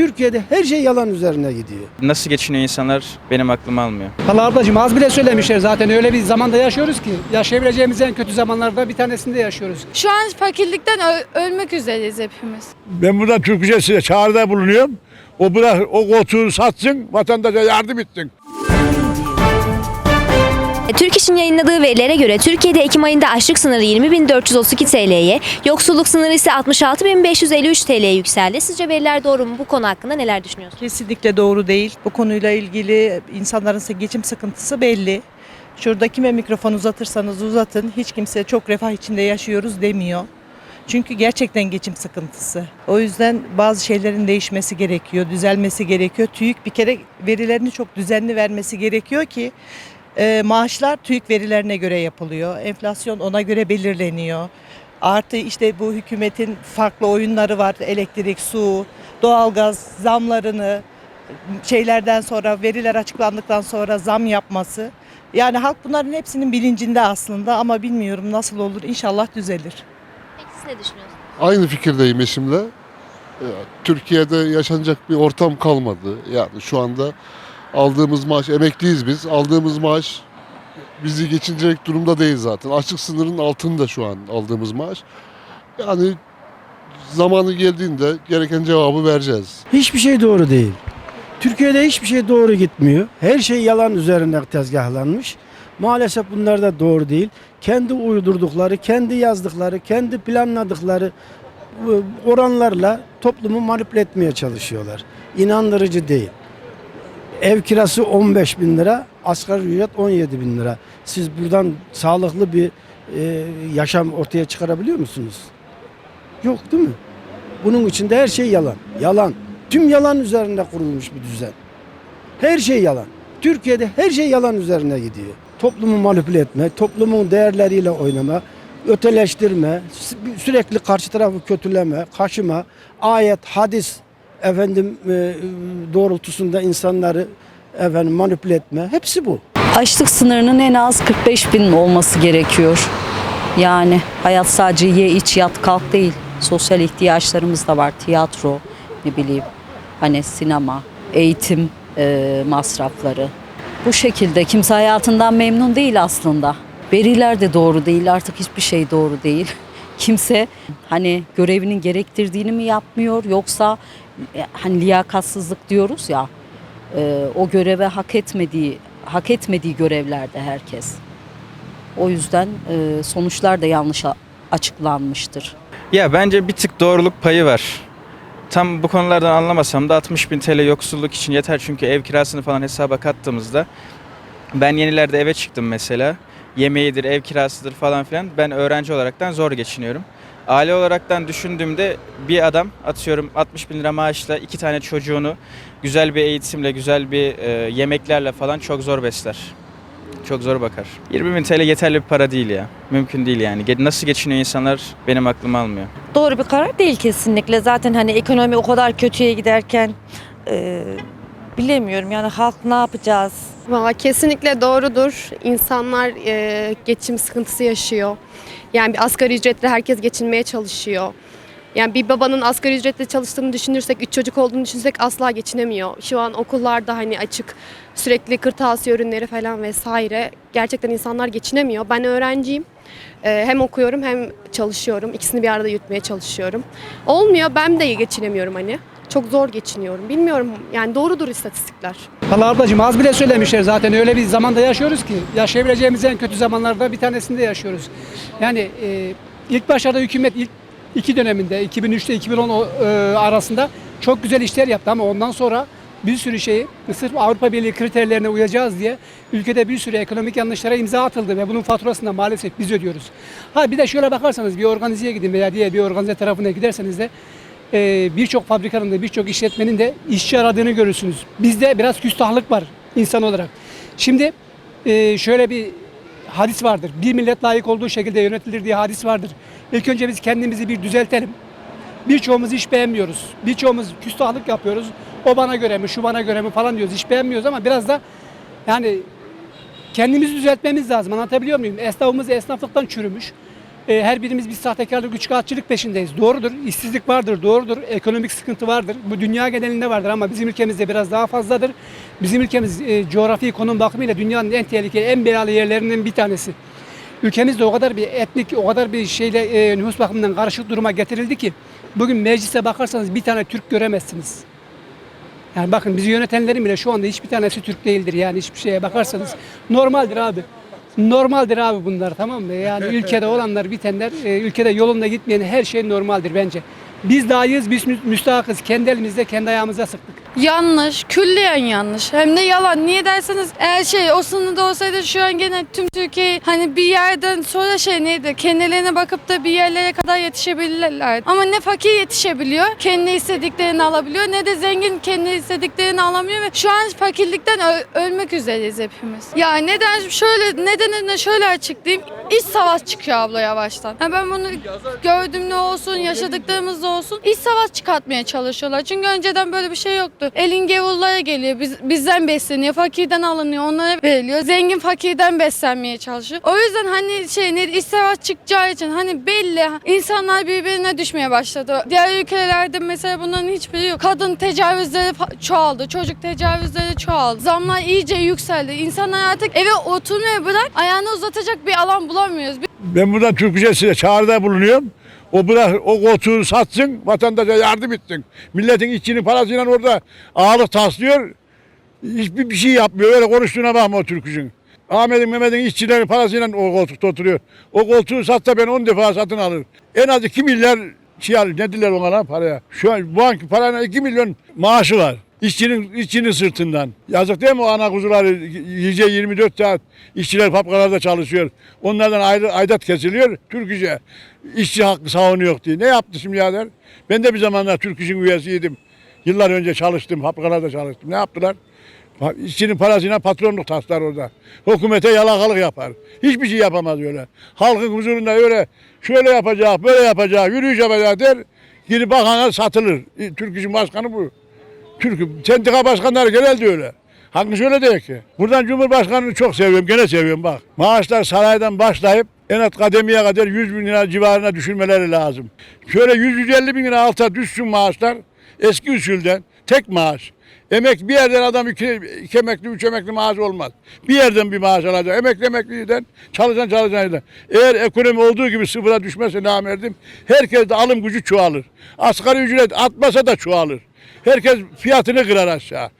Türkiye'de her şey yalan üzerine gidiyor. Nasıl geçiniyor insanlar benim aklım almıyor. Valla ablacığım az bile söylemişler zaten öyle bir zamanda yaşıyoruz ki. Yaşayabileceğimiz en kötü zamanlarda bir tanesinde yaşıyoruz. Şu an fakirlikten ölmek üzereyiz hepimiz. Ben burada Türkçe size çağrıda bulunuyorum. O bırak o koltuğu satsın, vatandaşa yardım etsin. Türk İş'in yayınladığı verilere göre Türkiye'de Ekim ayında açlık sınırı 20.432 TL'ye, yoksulluk sınırı ise 66.553 TL'ye yükseldi. Sizce veriler doğru mu? Bu konu hakkında neler düşünüyorsunuz? Kesinlikle doğru değil. Bu konuyla ilgili insanların geçim sıkıntısı belli. Şurada kime mikrofon uzatırsanız uzatın hiç kimse çok refah içinde yaşıyoruz demiyor. Çünkü gerçekten geçim sıkıntısı. O yüzden bazı şeylerin değişmesi gerekiyor, düzelmesi gerekiyor. TÜİK bir kere verilerini çok düzenli vermesi gerekiyor ki e, maaşlar TÜİK verilerine göre yapılıyor. Enflasyon ona göre belirleniyor. Artı işte bu hükümetin farklı oyunları var. Elektrik, su, doğalgaz zamlarını şeylerden sonra veriler açıklandıktan sonra zam yapması. Yani halk bunların hepsinin bilincinde aslında ama bilmiyorum nasıl olur. İnşallah düzelir. Peki siz ne düşünüyorsunuz? Aynı fikirdeyim eşimle. Ee, Türkiye'de yaşanacak bir ortam kalmadı. Yani şu anda aldığımız maaş, emekliyiz biz. Aldığımız maaş bizi geçindirecek durumda değil zaten. Açlık sınırının altında şu an aldığımız maaş. Yani zamanı geldiğinde gereken cevabı vereceğiz. Hiçbir şey doğru değil. Türkiye'de hiçbir şey doğru gitmiyor. Her şey yalan üzerine tezgahlanmış. Maalesef bunlar da doğru değil. Kendi uydurdukları, kendi yazdıkları, kendi planladıkları bu oranlarla toplumu manipüle etmeye çalışıyorlar. İnandırıcı değil. Ev kirası 15 bin lira, asgari ücret 17 bin lira. Siz buradan sağlıklı bir e, yaşam ortaya çıkarabiliyor musunuz? Yok değil mi? Bunun içinde her şey yalan. Yalan. Tüm yalan üzerinde kurulmuş bir düzen. Her şey yalan. Türkiye'de her şey yalan üzerine gidiyor. Toplumu manipüle etme, toplumun değerleriyle oynama, öteleştirme, sü- sürekli karşı tarafı kötüleme, kaşıma, ayet, hadis efendim e, doğrultusunda insanları efendim manipüle etme. Hepsi bu. Açlık sınırının en az 45 bin olması gerekiyor. Yani hayat sadece ye iç yat kalk değil. Sosyal ihtiyaçlarımız da var. Tiyatro, ne bileyim hani sinema, eğitim e, masrafları. Bu şekilde kimse hayatından memnun değil aslında. Veriler de doğru değil artık hiçbir şey doğru değil. Kimse hani görevinin gerektirdiğini mi yapmıyor yoksa hani liyakatsızlık diyoruz ya e, o göreve hak etmediği hak etmediği görevlerde herkes. O yüzden e, sonuçlar da yanlış açıklanmıştır. Ya bence bir tık doğruluk payı var. Tam bu konulardan anlamasam da 60 bin TL yoksulluk için yeter çünkü ev kirasını falan hesaba kattığımızda ben yenilerde eve çıktım mesela. Yemeğidir, ev kirasıdır falan filan. Ben öğrenci olaraktan zor geçiniyorum. Aile olaraktan düşündüğümde bir adam atıyorum 60 bin lira maaşla iki tane çocuğunu güzel bir eğitimle, güzel bir e, yemeklerle falan çok zor besler. Çok zor bakar. 20 bin TL yeterli bir para değil ya. Mümkün değil yani. Nasıl geçiniyor insanlar benim aklım almıyor. Doğru bir karar değil kesinlikle. Zaten hani ekonomi o kadar kötüye giderken e, bilemiyorum yani halk ne yapacağız? Valla kesinlikle doğrudur. İnsanlar e, geçim sıkıntısı yaşıyor. Yani bir asgari ücretle herkes geçinmeye çalışıyor. Yani bir babanın asgari ücretle çalıştığını düşünürsek, üç çocuk olduğunu düşünsek asla geçinemiyor. Şu an okullarda hani açık sürekli kırtasiye ürünleri falan vesaire. Gerçekten insanlar geçinemiyor. Ben öğrenciyim. E, hem okuyorum hem çalışıyorum. İkisini bir arada yürütmeye çalışıyorum. Olmuyor. Ben de geçinemiyorum hani. Çok zor geçiniyorum. Bilmiyorum yani doğrudur istatistikler. Valla ablacığım az bile söylemişler zaten öyle bir zamanda yaşıyoruz ki. Yaşayabileceğimiz en kötü zamanlarda bir tanesinde yaşıyoruz. Yani e, ilk başlarda hükümet ilk iki döneminde 2003'te 2010 o- e, arasında çok güzel işler yaptı ama ondan sonra bir sürü şeyi sırf Avrupa Birliği kriterlerine uyacağız diye ülkede bir sürü ekonomik yanlışlara imza atıldı ve bunun faturasını da maalesef biz ödüyoruz. Ha bir de şöyle bakarsanız bir organizeye gidin veya diğer bir organize tarafına giderseniz de e, birçok fabrikanın da birçok işletmenin de işçi aradığını görürsünüz. Bizde biraz küstahlık var insan olarak. Şimdi e, şöyle bir hadis vardır. Bir millet layık olduğu şekilde yönetilir diye hadis vardır. İlk önce biz kendimizi bir düzeltelim. Birçoğumuz iş beğenmiyoruz. Birçoğumuz küstahlık yapıyoruz. O bana göre mi, şu bana göre mi falan diyoruz. İş beğenmiyoruz ama biraz da yani kendimizi düzeltmemiz lazım. Anlatabiliyor muyum? Esnafımız esnaflıktan çürümüş. E, her birimiz bir sahtekarlık, üçkağıtçılık peşindeyiz. Doğrudur. İşsizlik vardır, doğrudur. Ekonomik sıkıntı vardır. Bu dünya genelinde vardır ama bizim ülkemizde biraz daha fazladır. Bizim ülkemiz e, coğrafi konum bakımıyla dünyanın en tehlikeli, en belalı yerlerinden bir tanesi. Ülkemizde o kadar bir etnik, o kadar bir şeyle e, nüfus bakımından karışık duruma getirildi ki bugün meclise bakarsanız bir tane Türk göremezsiniz. Yani bakın bizi yönetenlerin bile şu anda hiçbir tanesi Türk değildir yani hiçbir şeye bakarsanız. Normaldir abi. Normaldir abi bunlar tamam mı? Yani ülkede olanlar bitenler, e, ülkede yolunda gitmeyen her şey normaldir bence. Biz dahiyız, biz mü- müstahakız. Kendi elimizde, kendi ayağımıza sıktık. Yanlış, külliyen yanlış. Hem de yalan. Niye derseniz eğer şey o sınırda olsaydı şu an gene tüm Türkiye hani bir yerden sonra şey neydi? Kendilerine bakıp da bir yerlere kadar yetişebilirler. Ama ne fakir yetişebiliyor, kendi istediklerini alabiliyor ne de zengin kendi istediklerini alamıyor ve şu an fakirlikten ölmek üzereyiz hepimiz. Ya neden şöyle nedenini şöyle açıklayayım. İç savaş çıkıyor abla yavaştan. Ha ben bunu gördüm ne olsun, yaşadıklarımız da olsun. İç savaş çıkartmaya çalışıyorlar. Çünkü önceden böyle bir şey yoktu. Elin gavullara geliyor. Biz, bizden besleniyor. Fakirden alınıyor. Onlara veriliyor. Zengin fakirden beslenmeye çalışıyor. O yüzden hani şey ne iç savaş çıkacağı için hani belli insanlar birbirine düşmeye başladı. Diğer ülkelerde mesela bunların hiçbiri yok. Kadın tecavüzleri çoğaldı. Çocuk tecavüzleri çoğaldı. Zamlar iyice yükseldi. İnsanlar artık eve oturmaya bırak ayağını uzatacak bir alan bulamıyoruz. Ben buradan Türkçe size çağrıda bulunuyorum. O bırak o koltuğu satsın, vatandaşa yardım etsin. Milletin içini parasıyla orada ağırlık taslıyor. Hiçbir bir şey yapmıyor. Öyle konuştuğuna bakma o Türk'ün. Ahmet'in Mehmet'in işçilerin parasıyla o koltukta oturuyor. O koltuğu satsa ben 10 defa satın alır. En az 2 milyar şey alır. Ne diler ona lan paraya? Şu an bu anki parayla 2 milyon maaşı var. İşçinin, işçinin sırtından. Yazık değil mi o ana kuzuları yiyece 24 saat işçiler fabrikalarda çalışıyor. Onlardan ayrı, aidat kesiliyor. Türk İş'e işçi hakkı savunuyor diye. Ne yaptı şimdi birader? Ben de bir zamanlar Türk İş'in üyesiydim. Yıllar önce çalıştım, fabrikalarda çalıştım. Ne yaptılar? İşçinin parasıyla patronluk taslar orada. Hükümete yalakalık yapar. Hiçbir şey yapamaz öyle. Halkın huzurunda öyle şöyle yapacak, böyle yapacak, yürüyüş yapacak der. Gidip bakana satılır. E, Türk İş'in başkanı bu. Türk sendika başkanları genelde öyle. Hakkı öyle değil ki. Buradan Cumhurbaşkanı'nı çok seviyorum, gene seviyorum bak. Maaşlar saraydan başlayıp en alt kademeye kadar 100 bin lira civarına düşürmeleri lazım. Şöyle 100-150 bin lira alta düşsün maaşlar. Eski usulden tek maaş. Emek bir yerden adam iki, iki emekli, üç emekli maaş olmaz. Bir yerden bir maaş alacak. Emekli emekliden, çalışan çalışandan. Eğer ekonomi olduğu gibi sıfıra düşmezse namerdim, herkes de alım gücü çoğalır. Asgari ücret atmasa da çoğalır. Herkes fiyatını kırar aşağı.